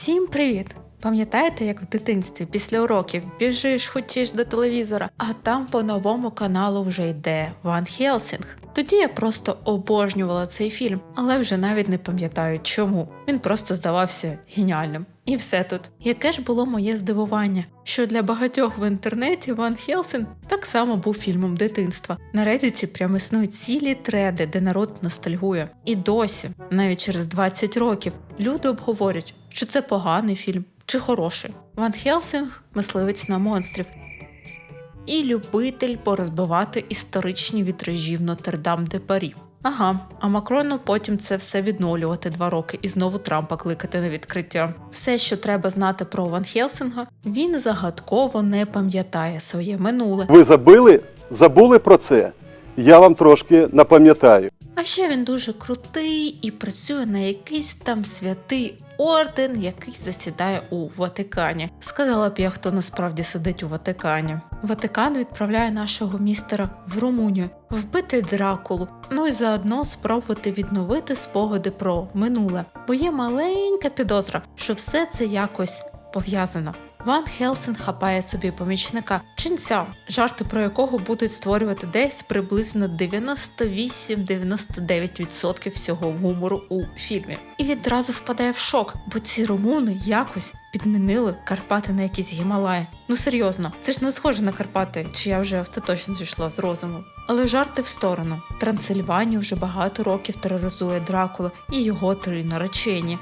Всім привіт! Пам'ятаєте, як в дитинстві після уроків біжиш, хочеш до телевізора, а там по новому каналу вже йде Ван Хелсінг. Тоді я просто обожнювала цей фільм, але вже навіть не пам'ятаю чому. Він просто здавався геніальним. І все тут. Яке ж було моє здивування, що для багатьох в інтернеті Ван Хелсінг так само був фільмом дитинства. На Reddit прямо існують цілі треди, де народ ностальгує. І досі, навіть через 20 років, люди обговорюють, що це поганий фільм чи хороший. Ван Хелсінг мисливець на монстрів. І любитель порозбивати історичні вітражі в Нотр-Дам де Парі. Ага, а Макрону потім це все відновлювати два роки і знову Трампа кликати на відкриття. Все, що треба знати про Ван Хелсінга, він загадково не пам'ятає своє минуле. Ви забили? Забули про це? Я вам трошки напам'ятаю. А ще він дуже крутий і працює на якийсь там святий орден, який засідає у Ватикані. Сказала б я, хто насправді сидить у Ватикані. Ватикан відправляє нашого містера в Румунію вбити Дракулу, ну і заодно спробувати відновити спогади про минуле. Бо є маленька підозра, що все це якось пов'язано. Ван Хелсінг хапає собі помічника ченця, жарти про якого будуть створювати десь приблизно 98-99% всього гумору у фільмі. І відразу впадає в шок, бо ці румуни якось підмінили Карпати на якісь Гімалаї. Ну серйозно, це ж не схоже на Карпати, чи я вже остаточно зійшла з розуму. Але жарти в сторону. Трансильванію вже багато років тероризує Дракула і його три наречені.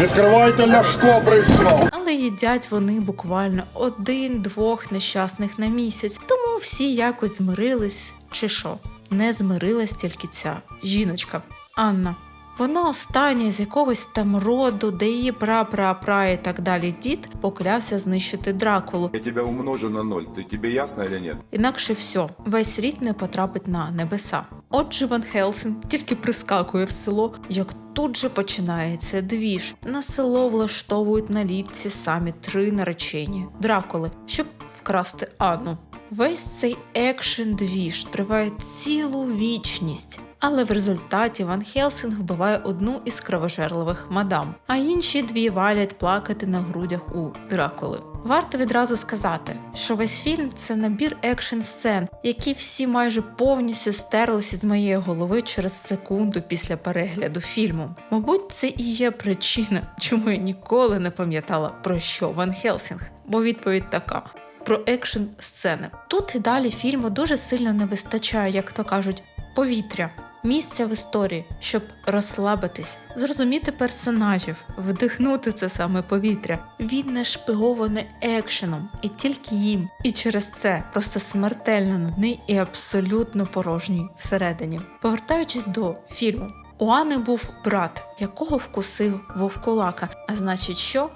Відкривайте ляшко прийшло. Але їдять вони буквально один-двох нещасних на місяць, тому всі якось змирились, чи що. Не змирилась тільки ця жіночка Анна. Вона остання з якогось там роду, де її пра-пра-пра і так далі дід поклявся знищити Дракулу. Я тебя умножу на ноль. Ты тебе ясно или нет? Інакше все, весь рід не потрапить на небеса. Отже, Ван Хелсен тільки прискакує в село, як тут же починається двіж. На село влаштовують на літці самі три наречені Дракули, щоб вкрасти Анну. Весь цей екшен двіж триває цілу вічність. Але в результаті Ван Хелсінг вбиває одну із кровожерливих мадам, а інші дві валять плакати на грудях у Дракули. Варто відразу сказати, що весь фільм це набір екшн сцен, які всі майже повністю стерлися з моєї голови через секунду після перегляду фільму. Мабуть, це і є причина, чому я ніколи не пам'ятала про що Ван Хелсінг, бо відповідь така. Про екшн сцени. Тут і далі фільму дуже сильно не вистачає, як то кажуть, повітря, місця в історії, щоб розслабитись, зрозуміти персонажів, вдихнути це саме повітря. Він не шпигований екшеном і тільки їм. І через це просто смертельно нудний і абсолютно порожній всередині. Повертаючись до фільму, у Ани був брат, якого вкусив вовкулака. А значить, що?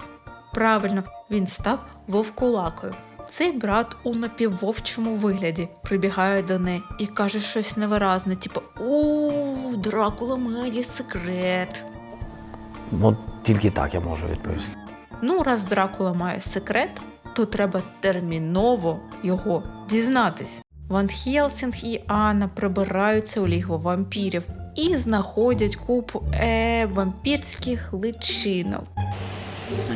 Правильно, він став вовкулакою. Цей брат у напіввовчому вигляді прибігає до неї і каже щось невиразне, типу у Дракула має секрет. Ну, тільки так я можу відповісти. Ну, раз Дракула має секрет, то треба терміново його дізнатись. Ван Хелсінг і Анна прибираються у лігво вампірів і знаходять купу е, вампірських личинок. Це.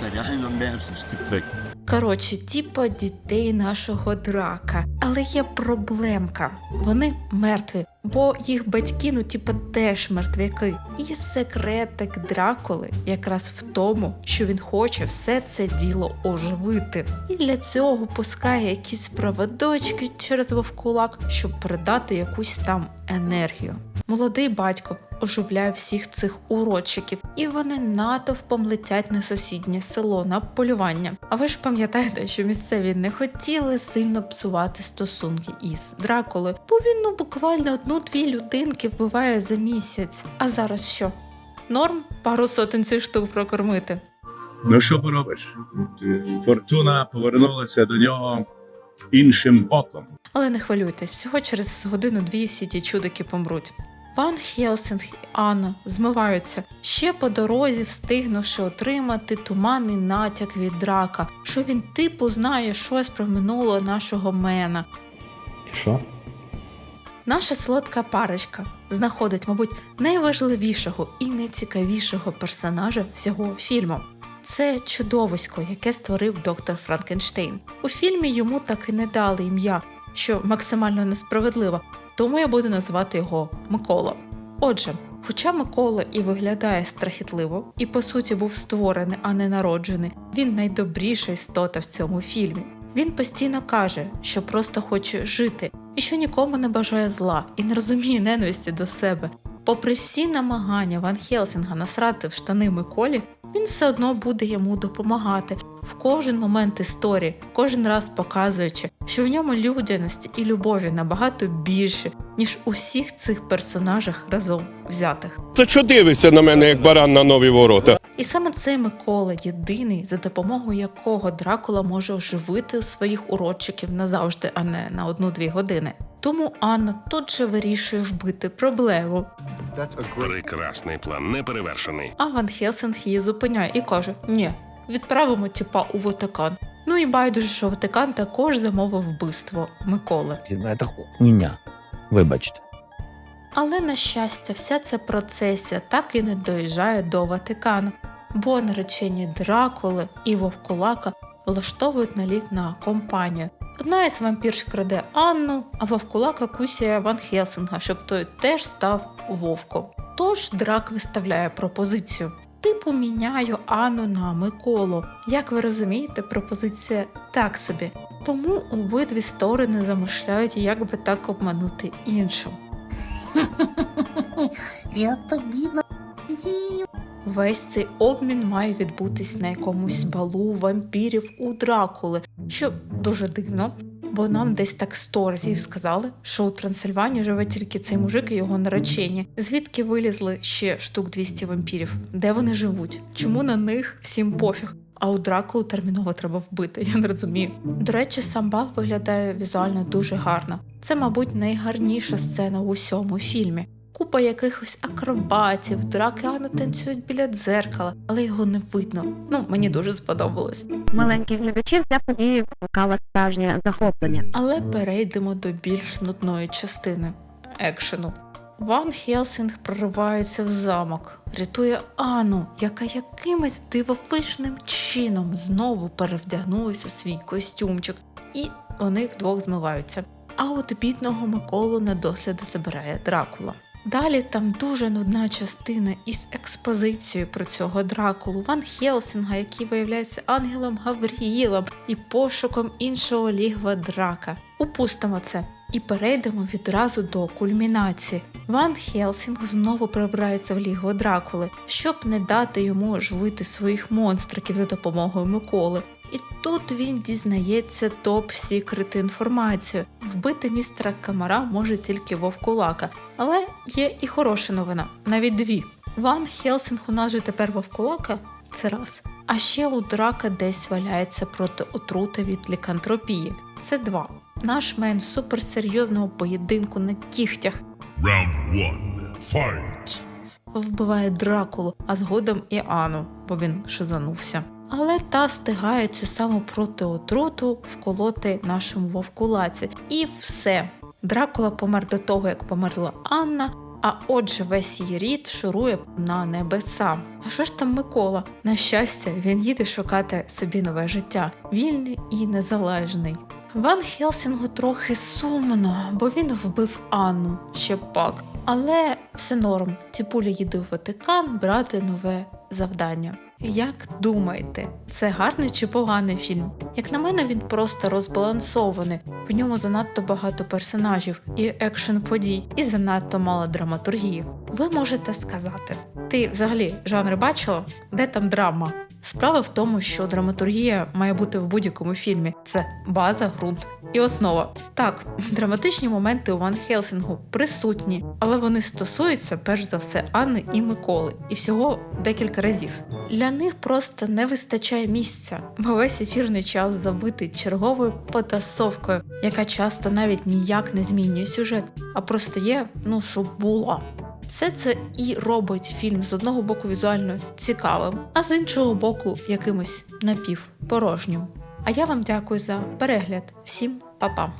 Це реально мерзость. Ти Коротше, типа дітей нашого драка. Але є проблемка. Вони мертві, бо їх батьки, ну типа, теж мертвяки. І секретик Дракули якраз в тому, що він хоче все це діло оживити. І для цього пускає якісь проводочки через вовкулак, щоб передати якусь там енергію. Молодий батько оживляє всіх цих уродчиків, і вони натовпом летять на сусіднє село на полювання. А ви ж пам'ятаєте, що місцеві не хотіли сильно псувати стосунки із Дракулою, бо він ну буквально одну-дві людинки вбиває за місяць. А зараз що? Норм пару сотень цих штук прокормити. Ну що поробиш? Фортуна повернулася до нього іншим боком. Але не хвилюйтесь, всього через годину-дві всі ті чудики помруть. Ван Хелсінг і Анна змиваються ще по дорозі, встигнувши отримати туманний натяк від драка, що він типу знає щось про минулого нашого мена. І що? Наша солодка парочка знаходить, мабуть, найважливішого і найцікавішого персонажа всього фільму. Це чудовисько, яке створив доктор Франкенштейн. У фільмі йому так і не дали ім'я, що максимально несправедливо, тому я буду називати його Микола. Отже, хоча Микола і виглядає страхітливо, і по суті був створений, а не народжений, він найдобріша істота в цьому фільмі. Він постійно каже, що просто хоче жити і що нікому не бажає зла і не розуміє ненависті до себе. Попри всі намагання Ван Хелсінга насрати в штани Миколі, він все одно буде йому допомагати в кожен момент історії, кожен раз показуючи, що в ньому людяності і любові набагато більше, ніж у всіх цих персонажах разом взятих. Та що дивишся на мене, як баран на нові ворота? І саме цей Микола єдиний, за допомогою якого Дракула може оживити своїх уродчиків назавжди, а не на одну-дві години. Тому Анна тут же вирішує вбити проблему. Прекрасний план, неперевершений. А Ван Хелсинг її зупиняє і каже: Ні, відправимо тіпа у Ватикан. Ну і байдуже, що Ватикан також замовив вбивство Миколи. Це хуйня. Вибачте. Але на щастя, вся ця процесія так і не доїжджає до Ватикану, бо наречені Дракули і Вовкулака влаштовують наліт на компанію. Одна із вампірш краде Анну, а Вовкулака кусяє Ван Хелсинга, щоб той теж став вовком. Тож Драк виставляє пропозицію. Типу міняю Анну на Миколу. Як ви розумієте, пропозиція так собі. Тому обидві сторони замишляють, як би так обманути іншу. Я тобі надію. Весь цей обмін має відбутись на якомусь балу вампірів у Дракули, що дуже дивно, бо нам десь так сто разів сказали, що у Трансильванії живе тільки цей мужик і його наречені. Звідки вилізли ще штук 200 вампірів? Де вони живуть? Чому на них всім пофіг? А у Дракулу терміново треба вбити, я не розумію. До речі, сам бал виглядає візуально дуже гарно. Це, мабуть, найгарніша сцена у усьому фільмі. Купа якихось акробатів, драки Анна танцюють біля дзеркала, але його не видно. Ну, мені дуже сподобалось. Маленьких глядачів ця подія викликала справжнє захоплення. Але перейдемо до більш нудної частини екшену. Ван Хелсінг проривається в замок, рятує Анну, яка якимось дивовижним чином знову перевдягнулась у свій костюмчик, і вони вдвох змиваються. А от бідного Миколу на досліди забирає Дракула. Далі там дуже нудна частина із експозицією про цього Дракулу, Ван Хелсінга, який виявляється ангелом Гавріїлом і пошуком іншого лігва драка. Упустимо це і перейдемо відразу до кульмінації. Ван Хелсінг знову прибирається в лігво Дракули, щоб не дати йому оживити своїх монстриків за допомогою Миколи. І тут він дізнається топ-сікрет інформацію. Вбити містера Камара може тільки Вовкулака, але є і хороша новина, навіть дві. Ван Хелсінг у нас же тепер Вовкулака це раз. А ще у драка десь валяється проти отрути від лікантропії. Це два. Наш мен суперсерйозного поєдинку на кігтях Round one. Fight. вбиває Дракулу, а згодом і Ану, бо він шизанувся. Але та стигає цю саму протиотруту вколоти нашому вовкулаці. І все. Дракула помер до того, як померла Анна. А отже, весь її рід шурує на небеса. А що ж там Микола? На щастя, він їде шукати собі нове життя, вільний і незалежний. Ван Хелсінгу трохи сумно, бо він вбив Анну ще пак. Але все норм. Ціпуля їде в Ватикан брати нове завдання. Як думаєте, це гарний чи поганий фільм? Як на мене, він просто розбалансований. В ньому занадто багато персонажів і екшн подій, і занадто мало драматургії. Ви можете сказати, ти взагалі жанри бачила? Де там драма? Справа в тому, що драматургія має бути в будь-якому фільмі. Це база, ґрунт і основа. Так, драматичні моменти у Ван Хелсінгу присутні, але вони стосуються перш за все Анни і Миколи, і всього декілька разів. Для них просто не вистачає місця, бо весь ефірний час забитий черговою потасовкою, яка часто навіть ніяк не змінює сюжет, а просто є, ну щоб була. Все це і робить фільм з одного боку візуально цікавим, а з іншого боку якимось напівпорожнім. А я вам дякую за перегляд. Всім па-па!